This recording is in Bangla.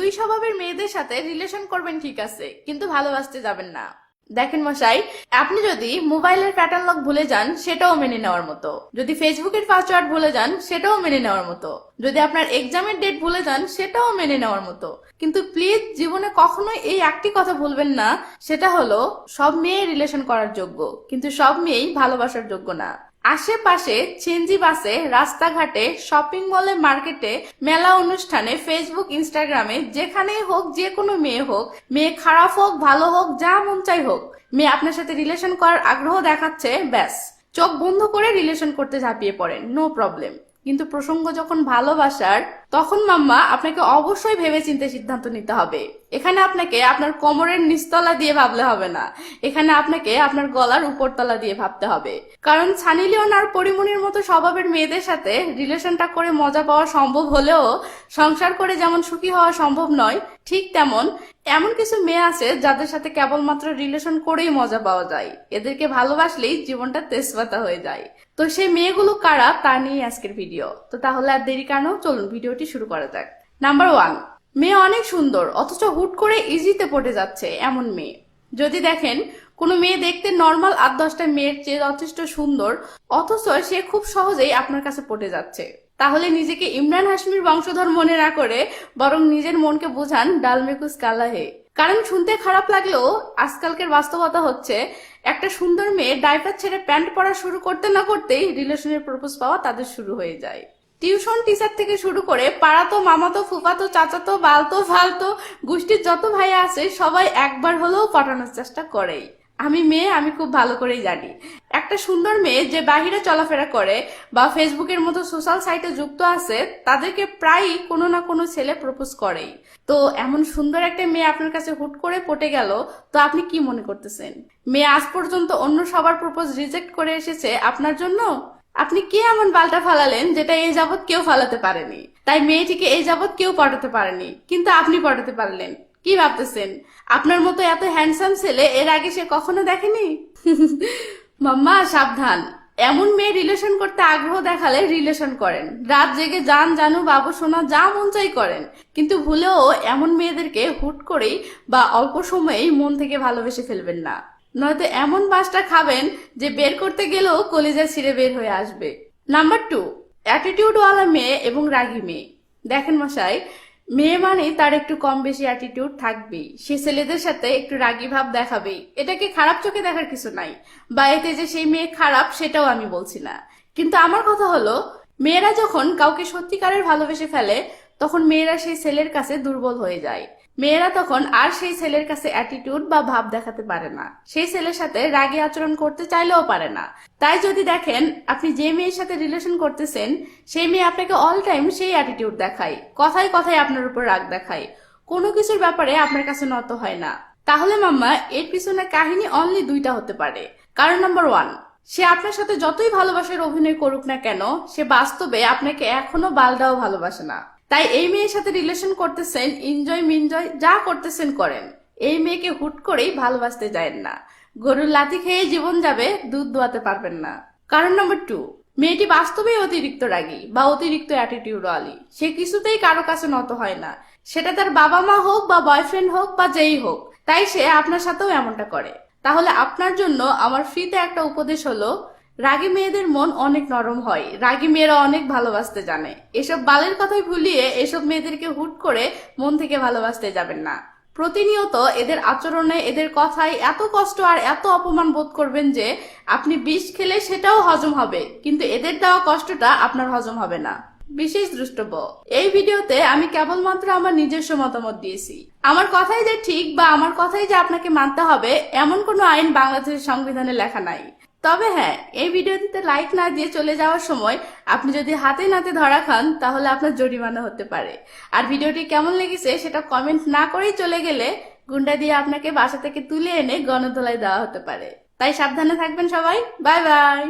দুই স্বভাবের মেয়েদের সাথে রিলেশন করবেন ঠিক আছে, কিন্তু ভালোবাসতে যাবেন না। দেখেন মশাই, আপনি যদি মোবাইলের প্যাটার্ন লক ভুলে যান, সেটাও মেনে নেওয়ার মতো। যদি ফেসবুকের পাসওয়ার্ড ভুলে যান, সেটাও মেনে নেওয়ার মতো। যদি আপনার এক্সামের ডেট ভুলে যান, সেটাও মেনে নেওয়ার মতো। কিন্তু প্লিজ জীবনে কখনোই এই একটি কথা ভুলবেন না, সেটা হলো সব মেয়ে রিলেশন করার যোগ্য, কিন্তু সব মেয়েই ভালোবাসার যোগ্য না। আশেপাশে চেঞ্জি বাসে রাস্তাঘাটে শপিং মলে মার্কেটে মেলা অনুষ্ঠানে ফেসবুক ইনস্টাগ্রামে যেখানেই হোক, যে কোনো মেয়ে হোক, মেয়ে খারাপ হোক, ভালো হোক, যা মন চাই হোক, মেয়ে আপনার সাথে রিলেশন করার আগ্রহ দেখাচ্ছে, ব্যাস। চোখ বন্ধ করে রিলেশন করতে ঝাঁপিয়ে পড়েন নো প্রবলেম কিন্তু প্রসঙ্গ যখন ভালোবাসার, তখন মাম্মা আপনাকে অবশ্যই ভেবে চিন্তে সিদ্ধান্ত নিতে হবে। এখানে আপনাকে আপনার কোমরের নিচতলা দিয়ে ভাবলে হবে না। এখানে আপনাকে আপনার গলার উপরতলা দিয়ে ভাবতে হবে। কারণ সানি লিওন আর পরিমণির মতো স্বভাবের মেয়েদের সাথে রিলেশনটা করে মজা পাওয়া সম্ভব হলেও, সংসার করে যেমন সুখী হওয়া সম্ভব নয়, ঠিক তেমন এমন কিছু মেয়ে আছে যাদের সাথে কেবলমাত্র রিলেশন করেই মজা পাওয়া যায়। এদেরকে ভালোবাসলেই জীবনটা তেজপাতা হয়ে যায়। তো সেই মেয়েগুলো কারা, তা নিয়ে আজকের ভিডিও তো তাহলে আর দেরি কেন? চলুন ভিডিওটি শুরু করা যাক। নাম্বার ওয়ান মেয়ে অনেক সুন্দর, অথচ হুট করে ইজিতে পড়ে যাচ্ছে এমন মেয়ে। যদি দেখেন, কোনো মেয়ে দেখতে নর্মাল আট দশটা মেয়ের চেয়ে যথেষ্ট সুন্দর, অথচ সে খুব সহজেই আপনার কাছে পড়ে যাচ্ছে। তাহলে নিজেকে ইমরান হাসমির বংশধর মনে না করে বরং নিজের মনকে বোঝান ডালমেকুস কালাহে। কারণ শুনতে খারাপ লাগলেও আজকালকের বাস্তবতা হচ্ছে, একটা সুন্দর মেয়ে ডাইপার ছেড়ে প্যান্ট পরা শুরু করতে না করতেই রিলেশনের প্রপোজ পাওয়া তাদের শুরু হয়ে যায়। টিউশন টিচার থেকে শুরু করে পাড়াতো, মামাতো, ফুফাতো, চাচাতো, বালতো, ফালতো, গোষ্ঠীর যত ভাইয়া আছে সবাই একবার হলেও পাঠানোর চেষ্টা করেই। আমি মেয়ে, আমি খুব ভালো করেই জানি। একটা সুন্দর মেয়ে যে বাহিরে চলাফেরা করে বা ফেসবুকের মতো সোশ্যাল সাইটে যুক্ত আছে, তাদেরকে প্রায়ই কোনো না কোনো ছেলে প্রপোজ করেই। তো এমন সুন্দর একটা মেয়ে আপনার কাছে হুট করে পটে গেল, তো আপনি কি মনে করতেছেন? মেয়ে আজ পর্যন্ত অন্য সবার প্রপোজ রিজেক্ট করে এসেছে আপনার জন্য? আপনি কি এমন বালটা ফালালেন যেটা এই যাবৎ কেউ ফালাতে পারেনি? তাই মেয়েটিকে এই যাবৎ কেউ পটাতে পারেনি, কিন্তু আপনি পটাতে পারলেন। কি ভাবতেছেন? আপনার মতো এত হ্যান্ডসাম ছেলে এর আগে সে কখনো দেখেনি? মাম্মা, সাবধান। এমন মেয়ে রিলেশন করতে আগ্রহ দেখালে রিলেশন করেন। রাত জেগে যান, জানু, বাবু, সোনা, যা মন চাই করেন। কিন্তু ভুলেও এমন মেয়েদেরকে হুট করেই বা অল্প সময়েই মন থেকে ভালোবেসে ফেলবেন না। নয়তো এমন বাসটা খাবেন যে বের করতে গেলেও কলিজা ছিঁড়ে বের হয়ে আসবে। নাম্বার টু অ্যাটিটিউডওয়ালা মেয়ে এবং রাগী মেয়ে। দেখেন মশাই মেয়ে মানে তার একটু কম বেশি অ্যাটিটিউড থাকবেই। সে ছেলেদের সাথে একটু রাগি ভাব দেখাবেই। এটাকে খারাপ চোখে দেখার কিছু নাই। বা এতে যে সেই মেয়ে খারাপ, সেটাও আমি বলছি না। কিন্তু আমার কথা হলো, মেয়েরা যখন কাউকে সত্যিকারের ভালোবেসে ফেলে, তখন মেয়েরা সেই ছেলের কাছে দুর্বল হয়ে যায়। মেয়েরা তখন আর সেই ছেলের কাছে অ্যাটিটিউড বা ভাব দেখাতে পারে না। সেই ছেলের সাথে রাগে আচরণ করতে চাইলেও পারে না। তাই যদি দেখেন, আপনি যে মেয়ের সাথে রিলেশন করতেছেন, সেই মেয়ে আপনাকে অল টাইম সেই অ্যাটিটিউড দেখায়। কথায় কথায় আপনার উপর রাগ দেখায়। কোনো কিছুর ব্যাপারে আপনার কাছে নত হয় না। তাহলে মাম্মা, এর পিছনে কাহিনী অনলি দুইটা হতে পারে। কারণ নাম্বার ওয়ান সে আপনার সাথে যতই ভালোবাসার অভিনয় করুক না কেন, সে বাস্তবে আপনাকে এখনও বালদাও ভালোবাসে না। তাই এই মেয়ের সাথে রিলেশন করতেছেন এনজয় মিনজয় যা করতেছেন করেন। এই মেয়েকে হুট করেই ভালোবাসতে যায় না। গরুর লাথি খেয়ে জীবন যাবে, দুধ দোয়াতে পারবেন না। কারণ নম্বর টু মেয়েটি বাস্তবেই অতিরিক্ত রাগী বা অতিরিক্ত অ্যাটিটিউড আলি সে কিছুতেই কারও কাছে নত হয় না। সেটা তার বাবা মা হোক বা বয়ফ্রেন্ড হোক বা যেই হোক, তাই সে আপনার সাথেও এমনটা করে। তাহলে আপনার জন্য আমার ফ্রিতে একটা উপদেশ হলো রাগী মেয়েদের মন অনেক নরম হয়। রাগি মেয়েরা অনেক ভালোবাসতে জানে। এসব বালের কথাই ভুলিয়ে এসব মেয়েদেরকে হুট করে মন থেকে ভালোবাসতে যাবেন না। প্রতিনিয়ত এদের আচরণে, এদের কথায় এত কষ্ট আর এত অপমান বোধ করবেন যে, আপনি বিষ খেলে সেটাও হজম হবে, কিন্তু এদের দেওয়া কষ্টটা আপনার হজম হবে না। বিশেষ দ্রষ্টব্য এই ভিডিওতে আমি কেবলমাত্র আমার নিজস্ব মতামত দিয়েছি। আমার কথাই যে ঠিক বা আমার কথাই যে আপনাকে মানতে হবে, এমন কোনো আইন বাংলাদেশের সংবিধানে লেখা নাই। তবে হ্যাঁ এই ভিডিওটিতে লাইক না দিয়ে চলে যাওয়ার সময় আপনি যদি হাতে নাতে ধরা খান, তাহলে আপনার জরিমানা হতে পারে। আর ভিডিওটি কেমন লেগেছে সেটা কমেন্ট না করেই চলে গেলে গুন্ডা দিয়ে আপনাকে বাসা থেকে তুলে এনে গণধোলায় দেওয়া হতে পারে। তাই সাবধানে থাকবেন সবাই। Bye bye